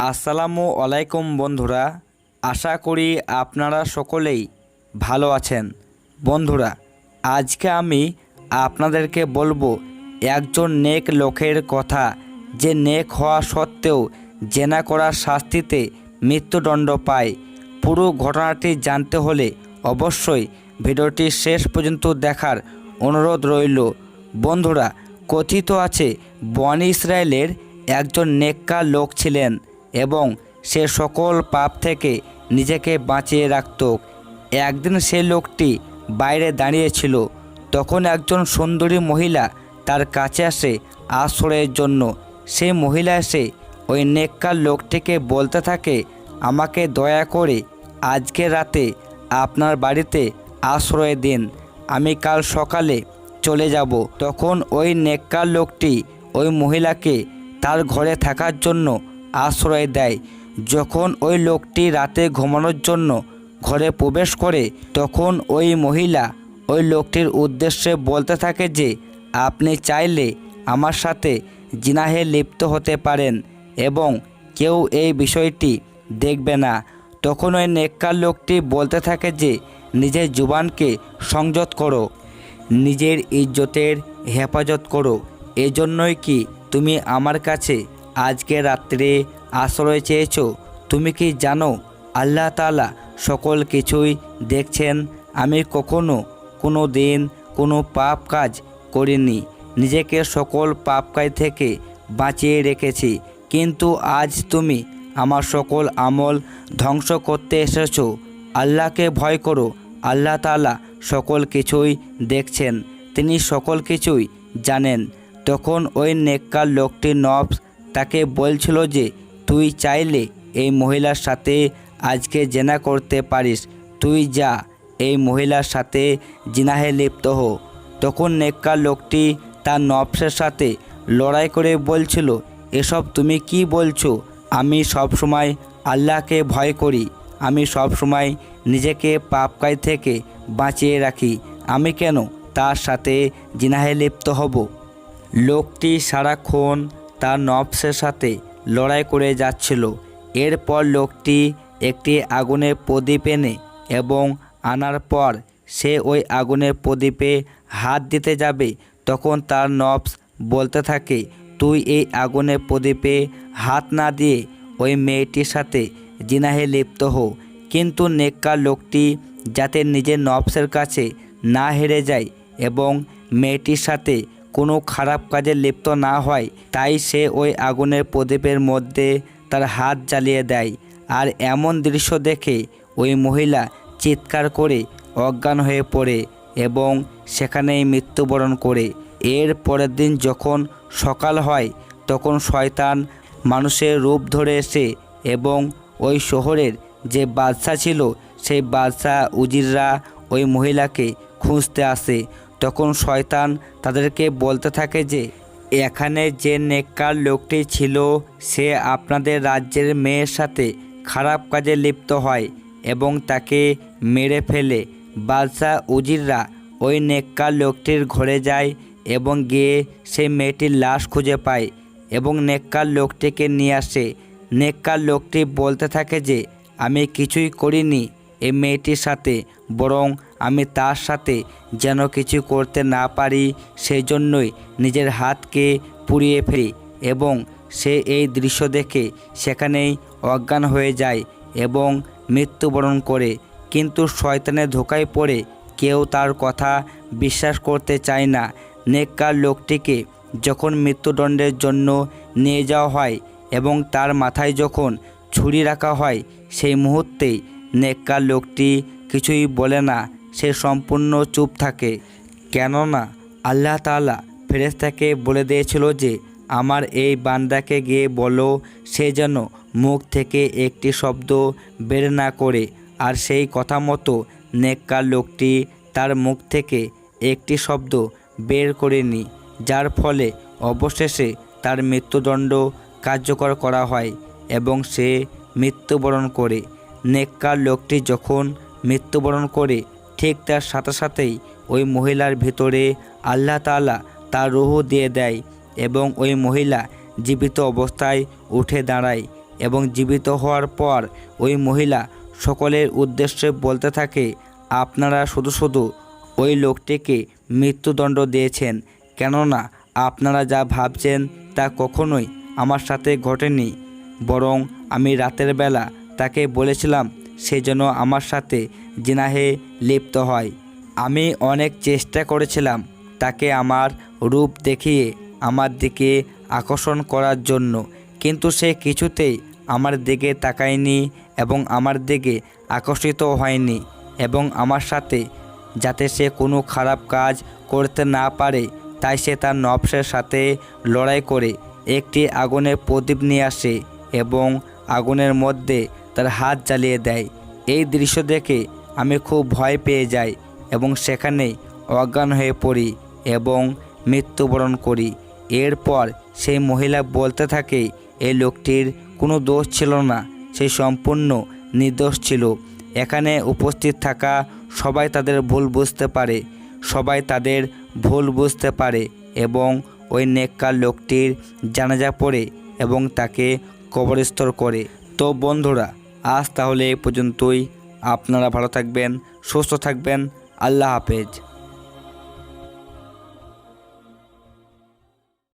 আসসালামু আলাইকুম বন্ধুরা, আশা করি আপনারা সকলেই ভালো আছেন। বন্ধুরা, আজকে আমি আপনাদেরকে বলব একজন নেক লোকের কথা, যে নেক হওয়া সত্ত্বেও জেনা করার শাস্তিতে মৃত্যুদণ্ড পায়। পুরো ঘটনাটি জানতে হলে অবশ্যই ভিডিওটি শেষ পর্যন্ত দেখার অনুরোধ রইল। বন্ধুরা, কথিত আছে, বন ইসরায়েলের একজন নেককার লোক ছিলেন। এবং সে সকল পাপ থেকে নিজেকে বাঁচিয়ে রাখত। একদিন সে লোকটি বাইরে দাঁড়িয়েছিল। তখন একজন সুন্দরী মহিলা তার কাছে আসে আশ্রয়ের জন্য। সেই মহিলা এসে ওই নেককার লোকটিকে বলতে থাকে, আমাকে দয়া করে আজকে রাতে আপনার বাড়িতে আশ্রয় দিন। আমি কাল সকালে চলে যাব। তখন ওই নেককার লোকটি ওই মহিলাকে তার ঘরে থাকার জন্য আশ্রয় দেয়। যখন ওই লোকটি রাতে ঘুমানোর জন্য ঘরে প্রবেশ করে, তখন ওই মহিলা ওই লোকটির উদ্দেশ্যে বলতে থাকে যে, আপনি চাইলে আমার সাথে জিনাহে লিপ্ত হতে পারেন এবং কেউ এই বিষয়টি দেখবে না। তখন ওই নেককার লোকটি বলতে থাকে যে, নিজের জুবানকে সংযত করো, নিজের ইজ্জতের হেফাজত করো। এজন্যই কি তুমি আমার কাছে আজকে রাত্রে আশ্রয় চেয়েছো? তুমি কি জানো, আল্লাহ তাআলা সকল কিছুই দেখছেন। আমি কখনো কোনো দিন কোনো পাপ কাজ করিনি। নিজেকে সকল পাপ কাজ থেকে বাঁচিয়ে রেখেছি। কিন্তু আজ তুমি আমার সকল আমল ধ্বংস করতে এসেছ। আল্লাহকে ভয় করো। আল্লাহ তাআলা সকল কিছুই দেখছেন। তিনি সকল কিছুই জানেন। তখন ওই নেককার লোকটি নবস তাকে বলছিল যে, তুই চাইলে এই মহিলার সাথে আজকে জেনা করতে পারিস। তুই যা, এই মহিলার সাথে জিনাহে লিপ্ত হো। তখন নেককার লোকটি তার নবসের সাথে লড়াই করে বলছিল, এসব তুমি কি বলছো? আমি সব সময় আল্লাহকে ভয় করি। আমি সব সময় নিজেকে পাপকাই থেকে বাঁচিয়ে রাখি। আমি কেন তার সাথে জিনাহে লিপ্ত হব? লোকটি সারাক্ষণ তার নবসের সাথে লড়াই করে যাচ্ছিল। এরপর লোকটি একটি আগুনের প্রদীপ এনে এবং আনার পর সে ওই আগুনের প্রদীপে হাত দিতে যাবে, তখন তার নবস বলতে থাকে, তুই এই আগুনের প্রদীপে হাত না দিয়ে ওই মেয়েটির সাথে জিনাহে লিপ্ত হো কিন্তু নেককার লোকটি যাতে নিজের নবসের কাছে না হেরে যায় এবং মেয়েটির সাথে কোনো খারাপ কাজে লিপ্ত না হয়, তাই সে ওই আগুনের প্রদীপের মধ্যে তার হাত জ্বালিয়ে দেয়। আর এমন দৃশ্য দেখে ওই মহিলা চিৎকার করে অজ্ঞান হয়ে পড়ে এবং সেখানেই মৃত্যুবরণ করে। এর পরের দিন যখন সকাল হয়, তখন শয়তান মানুষের রূপ ধরে এসে এবং ওই শহরের যে বাদশাহ ছিল, সেই বাদশাহ উজিররা ওই মহিলাকে খুঁজতে আসে। তখন শয়তান তাদেরকে বলতে থাকে যে, এখানে যে নেককার লোকটি ছিল, সে আপনাদের রাজ্যের মেয়ের সাথে খারাপ কাজে লিপ্ত হয় এবং তাকে মেরে ফেলে। বাদশাহ উজিররা ওই নেককার লোকটির ঘরে যায় এবং গিয়ে সেই মেয়েটির লাশ খুঁজে পায় এবং নেককার লোকটিকে নিয়ে আসে। নেককার লোকটি বলতে থাকে যে, আমি কিছুই করিনি এই মেয়েটির সাথে, বরং আমি তার সাথে যেন কিছু করতে না পারি সেই জন্যই নিজের হাতকে পুড়িয়ে ফেলি এবং সে এই দৃশ্য দেখে সেখানেই অজ্ঞান হয়ে যায় এবং মৃত্যুবরণ করে। কিন্তু শয়তানের ধোকায় পড়ে কেউ তার কথা বিশ্বাস করতে চায় না। নেককার লোকটিকে যখন মৃত্যুদণ্ডের জন্য নিয়ে যাওয়া হয় এবং তার মাথায় যখন ছুরি রাখা হয়, সেই মুহূর্তেই নেককার লোকটি কিছুই বলে না। সে সম্পূর্ণ চুপ থাকে। কেননা আল্লাহ তাআলা ফেরেশতাকে বলে দিয়েছিল যে, আমার এই বান্দাকে গিয়ে বলো, সে যেন মুখ থেকে একটি শব্দ বের না করে, আর সেই কথা মতো নেককার লোকটি তার মুখ থেকে একটি শব্দ বের করেনি যার ফলে অবশেষে তার মৃত্যুদণ্ড কার্যকর করা হয় এবং সে মৃত্যুবরণ করে। নেককার লোকটি যখন মৃত্যুবরণ করে ঠিক তার সাথে সাথেই ওই মহিলার ভিতরে আল্লাহ তাআলা তার রোহ দিয়ে দেয় এবং ওই মহিলা জীবিত অবস্থায় উঠে দাঁড়ায় এবং জীবিত হওয়ার পর ওই মহিলা সকলের উদ্দেশ্যে বলতে থাকে, আপনারা শুধু শুধু ওই লোকটিকে মৃত্যুদণ্ড দিয়েছেন, কেননা আপনারা যা ভাবছেন তা কখনোই আমার সাথে ঘটেনি। বরং আমি রাতের বেলা তাকে বলেছিলাম সে যেন আমার সাথে জিনাহে লিপ্ত হয়। আমি অনেক চেষ্টা করেছিলাম তাকে আমার রূপ দেখিয়ে আমার দিকে আকর্ষণ করার জন্য, কিন্তু সে কিছুতেই আমার দিকে তাকায়নি এবং আমার দিকে আকর্ষিত হয়নি এবং আমার সাথে যাতে সে কোনো খারাপ কাজ করতে না পারে, তাই সে তার নবসের সাথে লড়াই করে একটি আগুনের প্রদীপ নিয়ে আসে এবং আগুনের মধ্যে তার হাত জ্বালিয়ে দেয়। এই দৃশ্য দেখে আমি খুব ভয় পেয়ে যাই এবং সেখানেই অজ্ঞান হয়ে পড়ি এবং মৃত্যুবরণ করি। এরপর সেই মহিলা বলতে থাকে এই লোকটির কোনো দোষ ছিল না, সে সম্পূর্ণ নির্দোষ ছিল। এখানে উপস্থিত থাকা সবাই তাদের ভুল বুঝতে পারে, সবাই তাদের ভুল বুঝতে পারে এবং ওই নেককার লোকটির জানাজা পড়ে এবং তাকে কবরস্থ করে। তো বন্ধুরা আজ তাহলে এ পর্যন্তই। আপনারা ভালো থাকবেন সুস্থ থাকবেন। আল্লাহ হাফেজ।